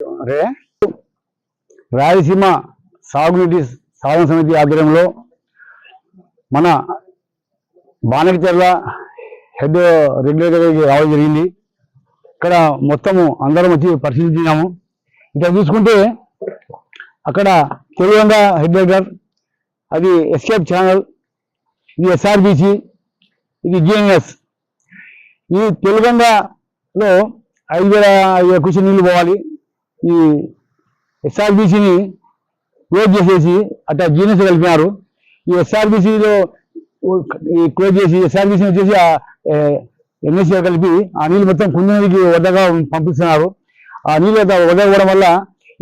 అరే రాయలసీమ సాగునీటి సాధన సమితి ఆధ్వర్యంలో మన బాణకచర్ల హెడ్ రెగ్యులేటర్కి రావడం జరిగింది. ఇక్కడ మొత్తము అందరం వచ్చి పరిశీలించినాము. ఇక్కడ చూసుకుంటే అక్కడ తెలుగంగ హెడ్ రెగ్యులేటర్ అది ఎస్కేప్ ఛానల్ ఇది ఎస్ఆర్బిసి ఇది జిఎన్ఎస్. ఈ తెలుగంగలో ఐదు వేల ఐదు వేల కుషి నీళ్ళు పోవాలి. ఈ ఎస్ఆర్బిసిని క్లోజ్ చేసేసి అట్లా జీఎన్ఎస్ కలిపినారు. ఈ ఎస్ఆర్బిసిలో ఈ క్లోజ్ చేసి ఎస్ఆర్బిసి వచ్చేసి ఎన్ఎస్సీ కలిపి ఆ నీళ్ళు మొత్తం కుందునికి వద్దగా పంపిస్తున్నారు. ఆ నీళ్ళు వదలకపోవడం వల్ల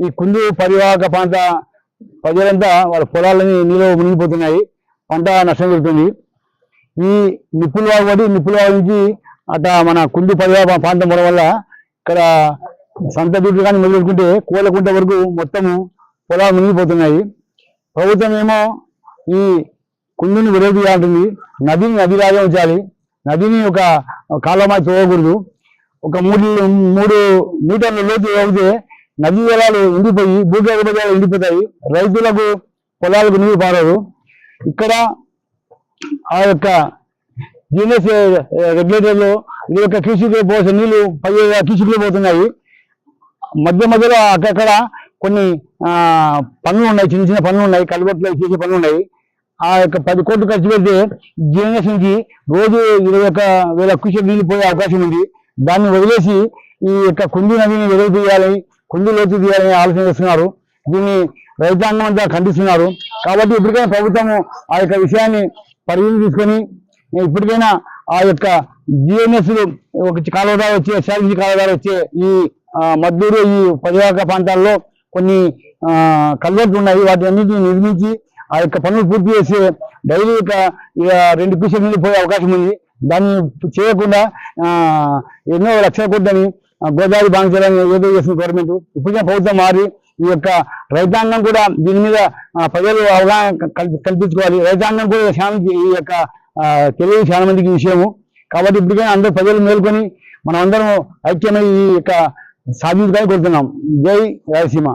ఈ కుందు పరివాహక ప్రాంత ప్రజలంతా వాళ్ళ పొలాలని నీళ్ళు మునిగిపోతున్నాయి. పంట నష్టం జరుగుతుంది. ఈ నిప్పులు వాగుబడి నిప్పులు వాగు నుంచి అట్లా మన కుందు పరివాహక ప్రాంతం వల్ల ఇక్కడ సంత దుడ్లు కానీ మొదలుపెట్టుకుంటే కోలకుంట వరకు మొత్తము పొలాలు మునిగిపోతున్నాయి. ప్రభుత్వం ఏమో ఈ కుందుని విరోధించాలంటుంది నదిని నదిలాగే ఉంచాలి. నదిని ఒక కాలమా తోగకూడదు ఒక మూడు మూడు మీటర్ల లోతు తోగితే నది జలాలు ఎండిపోయి భూగర్భజలాలు ఎండిపోతాయి. రైతులకు పొలాలకు నీరు పారదు. ఇక్కడ ఆ యొక్క జిఎన్ఎస్ రెగ్యులేటర్లో ఈ యొక్క కృషికి పోసే నీళ్ళు పై కృషికి పోతున్నాయి. మధ్య మధ్యలో అక్కడక్కడ కొన్ని పనులు ఉన్నాయి చిన్న చిన్న పనులు ఉన్నాయి కలువట్లో చేసే పనులు ఉన్నాయి. ఆ యొక్క పది కోట్లు ఖర్చు పెడితే జీఎన్ఎస్ నుంచి రోజు ఇరవై ఒక్క వేల కుషి నీళ్ళు పోయే అవకాశం ఉంది. దాన్ని వదిలేసి ఈ యొక్క కుంది నదిని వెలుగు తీయాలి కుంది లోతు తీయాలని ఆలోచన చేస్తున్నారు. దీన్ని రైతాంగం అంతా ఖండిస్తున్నారు. కాబట్టి ఇప్పటికైనా ప్రభుత్వం ఆ యొక్క విషయాన్ని పరిగణన తీసుకొని ఇప్పటికైనా ఆ యొక్క జిఎన్ఎస్ ఒక కాలువ ద్వారా వచ్చే ఎస్ఆర్జీ కాలువ ద్వారా వచ్చే ఈ మద్దూరు ఈ పదివేక ప్రాంతాల్లో కొన్ని కల్వర్ట్లు ఉన్నాయి. వాటి అన్నింటినీ నిర్మించి ఆ యొక్క పనులు పూర్తి చేసి డైలీ ఒక ఇక రెండు పీసులు నీళ్ళు పోయే అవకాశం ఉంది. దాన్ని చేయకుండా ఎన్నో లక్షల కొద్దని గోదావరి బాంచాలని ఏదో చేసిన గవర్నమెంట్ ఇప్పటికే ప్రభుత్వం మారి ఈ యొక్క రైతాంగం కూడా దీని మీద ప్రజలు అవగాహన కల్పించుకోవాలి. రైతాంగం కూడా చాలా ఈ యొక్క తెలియదు చాలా మందికి విషయము. కాబట్టి ఇప్పటికైనా అందరూ ప్రజలు మేల్కొని మనం అందరం ఐక్యమై ఈ యొక్క సాధించుకొని కోరుతున్నాం జై రాయలసీమ